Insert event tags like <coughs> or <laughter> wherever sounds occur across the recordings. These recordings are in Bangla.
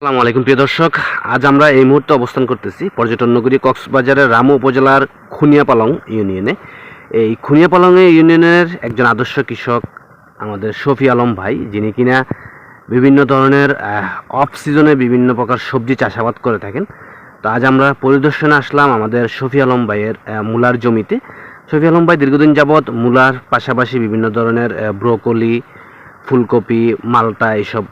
আসসালামু আলাইকুম, প্রিয় দর্শক। আজ আমরা এই মুহূর্তে অবস্থান করতেছি পর্যটন নগরী কক্সবাজারের রামু উপজেলার খুনিয়াপালং ইউনিয়নে। এই খুনিয়াপালং ইউনিয়নের একজন আদর্শ কৃষক আমাদের শফি আলম ভাই, যিনি কিনা বিভিন্ন ধরনের অফ সিজনে বিভিন্ন প্রকার সবজি চাষাবাদ করে থাকেন। তো আজ আমরা পরিদর্শনে আসলাম আমাদের শফি আলম ভাইয়ের মূলার জমিতে। শফি আলম ভাই, দীর্ঘদিন যাবৎ মূলার পাশাপাশি বিভিন্ন ধরনের ব্রোকলি ফুলকপি মালটা এইসব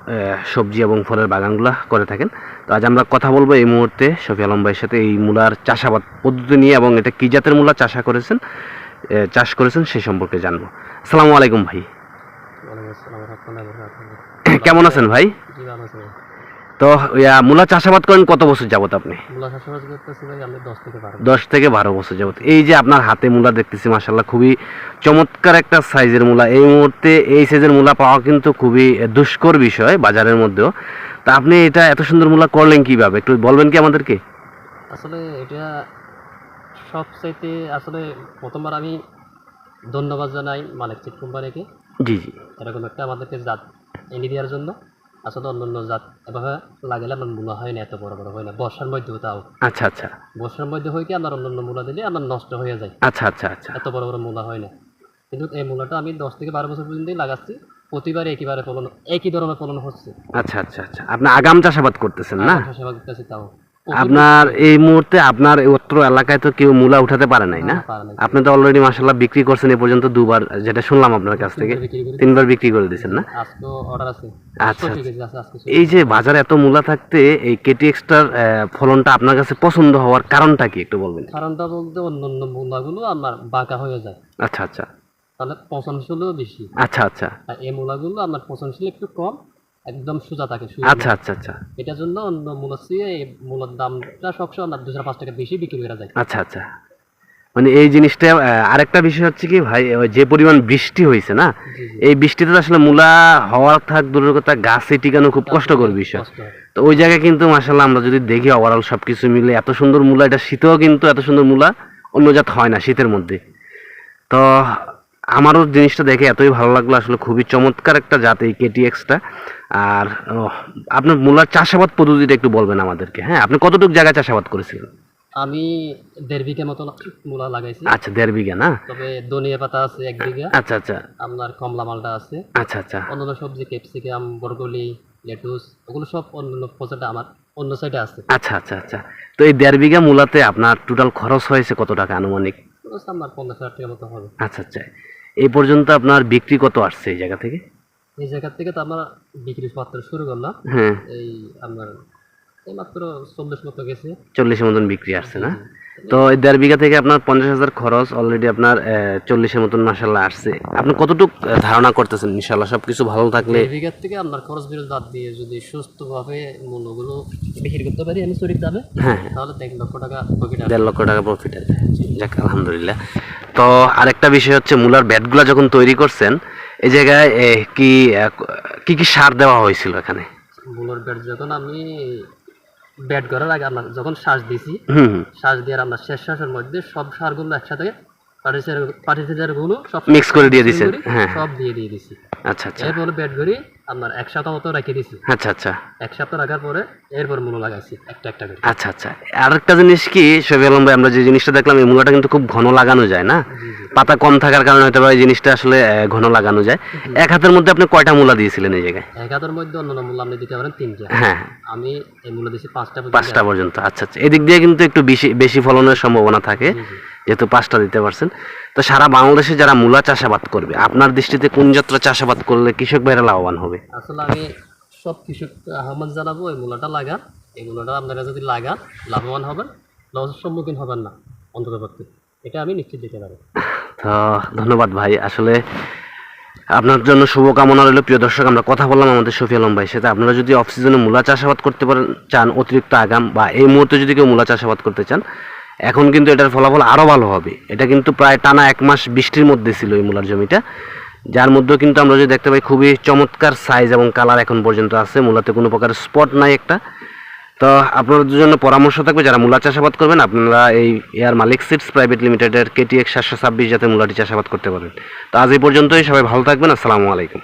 সবজি এবং ফলের বাগানগুলো করে থাকেন তো আজ আমরা কথা বলব এই মুহূর্তে শফি আলম ভাইয়ের সাথে এই মূলার চাষাবাদ পদ্ধতি নিয়ে এবং এটা কী জাতের মূলা চাষা করেছেন চাষ করেছেন সেই সম্পর্কে জানব আসসালামু আলাইকুম ভাই। <coughs> কেমন আছেন ভাই। তো মূলা চাষাবাদ করেন কত বছর যাবত আপনি? দশ থেকে বারো বছর। যাবত। এই যে আপনার হাতে মূলা দেখতেছি মাসাল্লাহ খুবই চমৎকার একটা সাইজের মূলা। এই মুহূর্তে এই সাইজের মূলা পাওয়া কিন্তু খুবই দুষ্কর বিষয় বাজারের মধ্যেও। তা আপনি এটা এত সুন্দর মূলা করলেন কীভাবে? একটু বলবেন কি আমাদেরকে? আসলে এটা সবচাইতে আসলে প্রথমবার আমি ধন্যবাদ জানাই মালিক চিট কোম্পানিকে জি জি। এরকম একটা আমাদেরকে জাত এনে দেওয়ার জন্য। আসলে অন্য অন্য জাত এভাবে লাগালে আমার মূলা হয় না এত বড় বড় হয় না। বর্ষার মধ্যে তাও আচ্ছা আচ্ছা। বর্ষার মধ্যে হয় কি আমার অন্য অন্য মূলা দিলে আমার নষ্ট হয়ে যায়। আচ্ছা আচ্ছা আচ্ছা। এত বড় বড় মূলা হয় না। কিন্তু এই মূলাটা আমি দশ থেকে বারো বছর পর্যন্তই লাগাচ্ছি। প্রতিবার একইবারে ফলন একই ধরনের ফলন হচ্ছে। আচ্ছা আচ্ছা আচ্ছা। আপনি আগাম চাষাবাদ করতেছেন না? চাষাবাদ করতেছি তাও। আপনার এই মুহূর্তে আপনার অত্র এলাকায় তো কেউ মূলা উঠাতে পারে নাই না? আপনি তো অলরেডি মাসাল্লাহ বিক্রি করছেন এ পর্যন্ত দুবার যেটা শুনলাম আপনার কাছ থেকে তিনবার বিক্রি করে দিয়েছেন। না? আচ্ছা, আজকে এই যে বাজারে এত মূলা থাকতে এই কেটি এক্সট্রার ফলনটা আপনার কাছে পছন্দ হওয়ার কারণটা কি একটু বলবেন? কারণটা বলতে অন্য অন্য মূলাগুলো আমার বাঁকা হয়ে যায়। আচ্ছা আচ্ছা। তাহলে পচনশীলও বেশি। আচ্ছা আচ্ছা। এই মূলাগুলো আমার পচনশীল একটু কম। একদম সোজা থাকে। আচ্ছা আচ্ছা আচ্ছা। এটার জন্য অন্য চেয়ে এই মূলার দামটা সবসময় আমার দুশো পাঁচ টাকা বেশি বিক্রি করা যায় আচ্ছা আচ্ছা। মানে এই জিনিসটা আরেকটা বিষয় হচ্ছে কি ভাই ওই যে পরিমাণ বৃষ্টি হয়েছে না এই বৃষ্টিতে তো আসলে মূলা হওয়ার থাক দূরের কথা গাছে টিকানো খুব কষ্টকর বিষয়। তো ওই জায়গায় কিন্তু মাসাল্লাহ আমরা যদি দেখি ওভারঅল সব কিছু মিলে এত সুন্দর মূলা এটা শীতেও কিন্তু এত সুন্দর মূলা অন্য জাত হয় না শীতের মধ্যে। তো আমারও জিনিসটা দেখে এতই ভালো লাগল আসলে খুবই চমৎকার একটা জাত এই কেটিএক্সটা আর আপনার মূলার চাষাবাদ পদ্ধতিটা একটু বলবেন আমাদেরকে হ্যাঁ? আপনি কতটুকু জায়গায় চাষাবাদ করেছিলেন? আমি দেড় বিঘা মতো মূলা লাগাইছি। আচ্ছা দেড় বিঘা না? তবে ধনিয়া পাতা আছে এক বিঘা। আচ্ছা আচ্ছা। আপনার কমলা মালটা আছে। আচ্ছা আচ্ছা। অন্যান্য সবজি ক্যাপসিকাম বরকলি লেটুস ওগুলো সব অন্য প্রজেক্টে আমার অন্য সাইডে আছে। আচ্ছা আচ্ছা আচ্ছা। তো এই দেড় বিঘা মূলাতে আপনার টোটাল খরচ হয়েছে কত টাকা আনুমানিক? খরচ আমার পঞ্চাশ হাজার টাকা মতো হবে। আচ্ছা আচ্ছা। এই পর্যন্ত আপনার বিক্রি কত আসছে এই জায়গা থেকে? এই জায়গা থেকে তো আমরা বিক্রি মাত্র শুরু করলাম। হ্যাঁ। এই আপনার এই মাত্র চল্লিশ মতো গেছে। চল্লিশের মতন বিক্রি আসছে না? তো এই দেড় বিঘা থেকে আপনার পঞ্চাশ হাজার খরচ অলরেডি আপনার চল্লিশের মতন মাসাল্লাহ আসছে। আপনি কতটুক ধারণা করতেছেন ইনশাল্লাহ সব কিছু ভালো থাকলে এই বিঘার থেকে আপনার খরচ বিরোধ বাদ দিয়ে যদি সুস্থভাবে মূল্যগুলো বিক্রি করতে পারি আমি চুরির দামে হ্যাঁ। হ্যাঁ তাহলে দেড় লক্ষ টাকা প্রফিট দেড় লক্ষ টাকা প্রফিট আছে যাক আলহামদুলিল্লাহ। তো আরেকটা বিষয় হচ্ছে মূলার ব্যাটগুলো যখন তৈরি করছেন এই জায়গায় কি কি কি সার দেওয়া হয়েছিল এখানে? মূলর ব্যাট যখন আমি ব্যাট করার আগে আপনার যখন শ্বাস দিছি শ্বাস দিয়ে আমরা শেষ শ্বাসের মধ্যে সব সারগুলো একসাথে পার্টিসাইজারগুলো সব মিক্স করে দিয়ে করি, হ্যাঁ। সব দিয়ে দিয়ে দিছি আচ্ছা আচ্ছা। এরপরে ব্যাট করি আপনার এক সপ্তাহ মতো রেখে দিছি আচ্ছা আচ্ছা। এক সপ্তাহ রাখার পরে এরপর মূল লাগাইছি একটা একটা করে। আচ্ছা আচ্ছা। আরেকটা জিনিস কি শফি আলম ভাই আমরা যে জিনিসটা দেখলাম এই মূলাটা কিন্তু খুব ঘন লাগানো যায় না? পাতা কম থাকার কারণে হয়তো এই জিনিসটা আসলে ঘন লাগানো যায়। এক হাতের মধ্যে আপনি কয়টা মূলা দিয়েছিলেন এই জায়গায়? এক হাতের মধ্যে অন্য মূল আপনি দিতে পারেন তিনটা। হ্যাঁ। আমি এই মূলা দিয়েছি পাঁচটা পর্যন্ত। পাঁচটা পর্যন্ত আচ্ছা আচ্ছা। এদিক দিয়ে কিন্তু একটু বেশি বেশি ফলনের সম্ভাবনা থাকে। যেহেতু পাঁচটা দিতে পারছেন। তো সারা বাংলাদেশে যারা মূলা চাষাবাদ করবে আপনার দৃষ্টিতে কোন যাত্রা চাষাবাদ করলে কৃষক ভাইরা লাভবান হবে? আসলে আমি সব কৃষক আহ্বান জানাব এই মূলাটা লাগান। এই মূলাটা আপনারা যদি লাগান লাভবান হবেন লসের সম্মুখীন হবেন না অন্ততপক্ষে। এটা আমি নিশ্চিত দিতে পারি। ধন্যবাদ ভাই। আসলে আপনার জন্য শুভকামনা রইল। প্রিয় দর্শক, আমরা কথা বললাম আমাদের শফি আলম ভাই সাথে। আপনারা যদি অফ সিজনে মূলা চাষাবাদ করতে পারেন, চান অতিরিক্ত আগাম বা এই মুহূর্তে যদি কেউ মূলা চাষাবাদ করতে চান, এখন কিন্তু এটার ফলাফল আরও ভালো হবে। এটা কিন্তু প্রায় টানা এক মাস বৃষ্টির মধ্যে ছিল এই মূলার জমিটা। যার মধ্যেও কিন্তু আমরা যদি দেখতে পাই, খুবই চমৎকার সাইজ এবং কালার এখন পর্যন্ত আছে। মূলাতে কোনো প্রকার স্পট নাই একটা। তো আপনাদের জন্য পরামর্শ থাকবে, যারা মূলা চাষাবাদ করবেন, আপনারা এই এয়ার মালিক সিটস প্রাইভেট লিমিটেডের কেটিএক্স সাতশো ছাব্বিশ যাতে মূলাটি চাষাবাদ করতে পারেন তো আজ এই পর্যন্তই, সবাই ভালো থাকবেন, আসসালামু আলাইকুম।